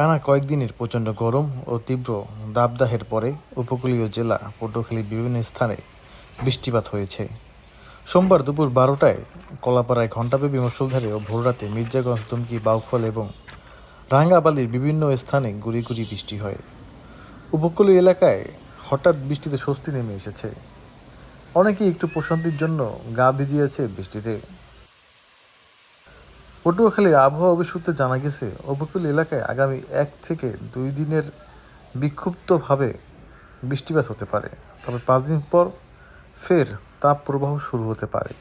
টানা কয়েকদিনের প্রচণ্ড গরম ও তীব্র দাবদাহের পরে উপকূলীয় জেলা পটুয়াখালীর বিভিন্ন স্থানে বৃষ্টিপাত হয়েছে। সোমবার দুপুর বারোটায় কলাপাড়ায় ঘণ্টাব্যাপী মুষলধারে ও ভোররাতে মির্জাগঞ্জ দুমকি বাউফল এবং রাঙ্গাবালির বিভিন্ন স্থানে গুড়ি গুড়ি বৃষ্টি হয়। উপকূলীয় এলাকায় হঠাৎ বৃষ্টিতে স্বস্তি নেমে এসেছে। অনেকেই একটু প্রশান্তির জন্য গা ভিজিয়েছে বৃষ্টিতে। পটুয়াখালীর আবহাওয়া অফিস সূত্রে জানা গেছে, উপকূল এলাকায় আগামী এক থেকে দুই দিনের বিক্ষুব্ধভাবে বৃষ্টিপাত হতে পারে। তবে পাঁচ দিন পর ফের তাপ প্রবাহ শুরু হতে পারে।